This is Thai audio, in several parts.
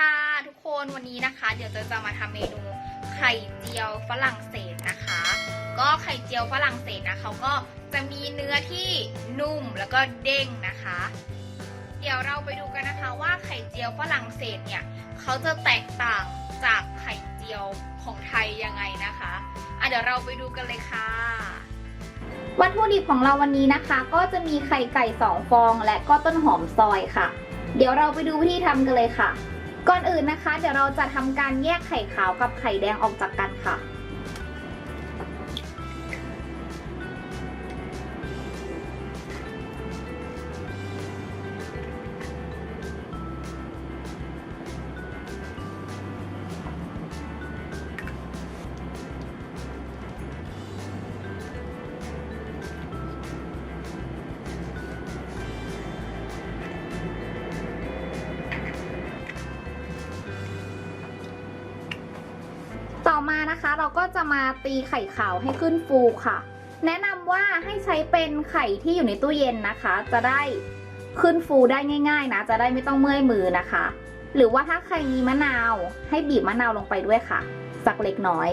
ค่ะทุกคนวันนี้นะคะ เดี๋ยวจะจะมาทำเมนูไข่เจียวฝรั่งเศสนะคะ ก็ไข่เจียวฝรั่งเศสนะเขาก็จะมีเนื้อที่นุ่มแล้วก็เด้งนะคะ เดี๋ยวเราไปดูกันนะคะว่าไข่เจียวฝรั่งเศสเนี่ยเขาจะแตกต่างจากไข่เจียวของไทยยังไงนะคะอะเดี๋ยวเราไปดูกันเลยค่ะวัตถุดิบของเราวันนี้นะคะ ก็จะมีไข่ไก่ 2 ฟอง และก็ต้นหอมซอยค่ะ เดี๋ยวเราไปดูวิธีทำกันเลยค่ะ ก่อนอื่นนะคะ เดี๋ยวเราจะทำการแยกไข่ขาวกับไข่แดงออกจากกันค่ะ มานะคะ เราก็จะมาตีไข่ขาวให้ขึ้นฟูค่ะ แนะนำว่าให้ใช้เป็นไข่ที่อยู่ในตู้เย็นนะคะ จะได้ขึ้นฟูได้ง่าย ๆ นะ จะได้ไม่ต้องเมื่อยมือนะคะ หรือว่าถ้าใครมีมะนาวให้บีบมะนาวลงไปด้วยค่ะ สักเล็กน้อย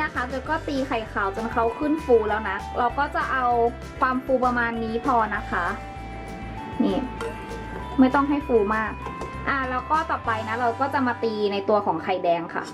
นนี้นะคะเจก็ตีไข่ขาวจนเขาขึ้นฟูแล้วนะ เราก็จะเอาความฟูประมาณนี้พอนะคะ นี่ ไม่ต้องให้ฟูมาก อะแล้วก็ต่อไปนะ เราก็จะมาตีในตัวของไข่แดงค่ะ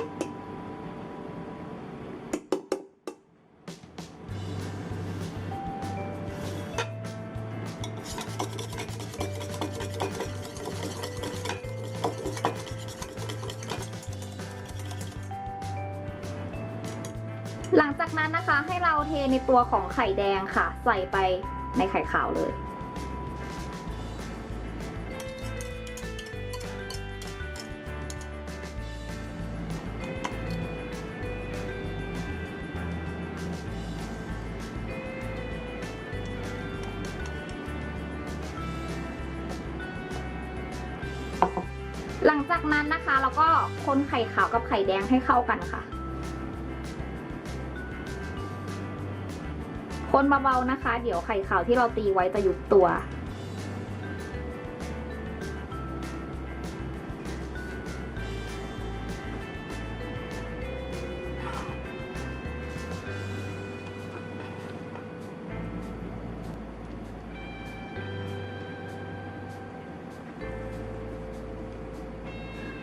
หลังจากนั้นนะคะให้เราเทในตัวของไข่แดงค่ะ ใส่ไปในไข่ขาวเลยหลังจากนั้นนะคะเราก็คนไข่ขาวกับไข่แดงให้เข้ากันค่ะ คนเบาๆนะคะ เดี๋ยวไข่ขาวที่เราตีไว้จะยุบตัว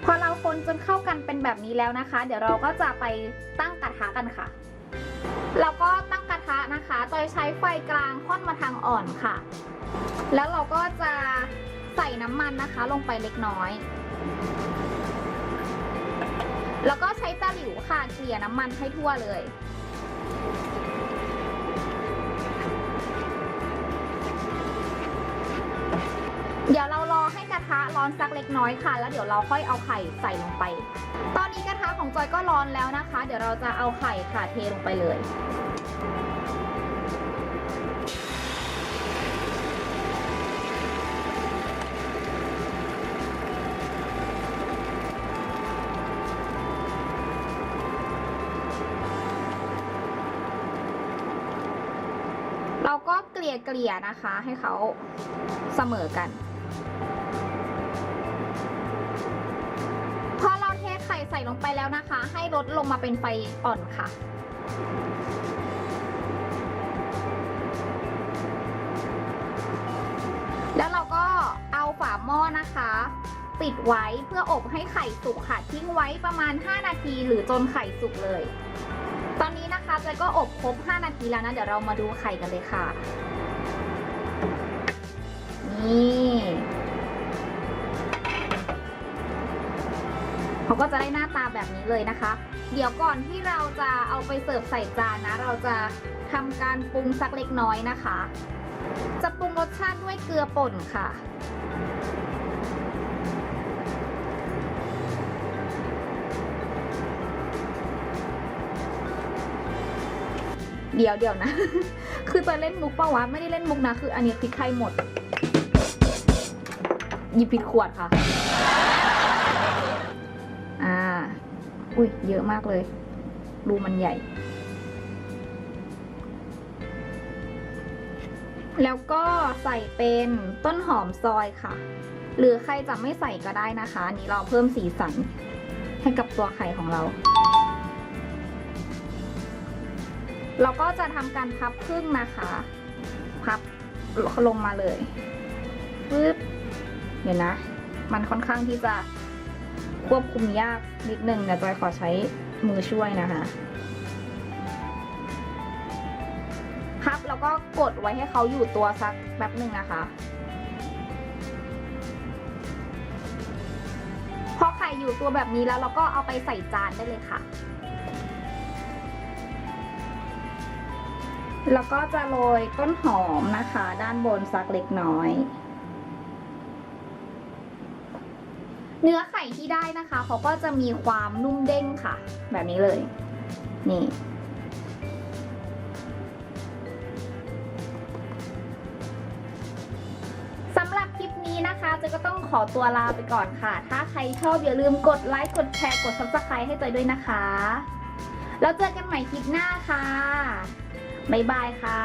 พอเราคนจนเข้ากันเป็นแบบนี้แล้วนะคะ เดี๋ยวเราก็จะไปตั้งกระทะกันค่ะแล้วก็ตั้งกระ นะคะโดยใช้ไฟกลางค่อนมาทางอ่อนค่ะ แล้วเราก็จะใส่น้ำมันนะคะลงไปเล็กน้อย แล้วก็ใช้ตะหลิวค่ะเกลี่ยน้ำมันให้ทั่วเลย เดี๋ยวเรารอให้กระทะร้อนสักเล็กน้อยค่ะ แล้วเดี๋ยวเราค่อยเอาไข่ใส่ลงไป ตอนนี้กระทะของจอยก็ร้อนแล้วนะคะ เดี๋ยวเราจะเอาไข่ค่ะเทลงไปเลย ลี่ยเกลี่ยนะคะ ให้เขาเสมอกัน พอเราเทไข่ใส่ลงไปแล้วนะคะ ให้ลดลงมาเป็นไฟอ่อนค่ะแล้วเราก็เอาฝาหม้อนะคะ ปิดไว้เพื่ออบให้ไข่สุกค่ะ ทิ้งไว้ประมาณ 5 นาทีหรือจนไข่สุกเลย ตอนนี้นะคะเจยก็อบครบ 5 นาทีแล้วนะ เดี๋ยวเรามาดูไข่กันเลยค่ะ เขาก็จะได้หน้าตาแบบนี้เลยนะคะ เดี๋ยวก่อนที่เราจะเอาไปเสิร์ฟใส่จานนะ เราจะทำการปรุงสักเล็กน้อยนะคะ จะปรุงรสชาติด้วยเกลือป่นค่ะเดี๋ยวเดี๋ยวนะ คือจะเล่นมุกปะวะ ไม่ได้เล่นมุกนะ คืออันนี้พริกไทยหมด หยิบผิดขวดค่ะ อุ้ยเยอะมากเลย รูมันใหญ่ แล้วก็ใส่เป็นต้นหอมซอยค่ะ หรือใครจะไม่ใส่ก็ได้นะคะนนี้เราเพิ่มสีสันให้กับตัวไข่ของเรา เราก็จะทำการพับครึ่งนะคะ พับลงมาเลยปึ๊บเดี๋ยวนะ มันค่อนข้างที่จะ ควบคุมยากนิดนึงเดี๋ยวจอยขอใช้มือช่วยนะคะพับแล้วก็กดไว้ให้เขาอยู่ตัวสักแป๊บหนึ่งนะคะ พอไข่อยู่ตัวแบบนี้แล้วเราก็เอาไปใส่จานได้เลยค่ะ แล้วก็จะโรยต้นหอมนะคะ ด้านบนสักเล็กน้อย เนื้อไข่ที่ได้นะคะเขาก็จะมีความนุ่มเด้งค่ะ แบบนี้เลย นี่สำหรับคลิปนี้นะคะเจก็ต้องขอตัวลาไปก่อนค่ะ ถ้าใครชอบอย่าลืมกดไลค์กดแชร์กด subscribe ให้จด้วยนะคะ แล้วเจอกันใหม่คลิปหน้าค่ะ บ๊ายบายค่ะ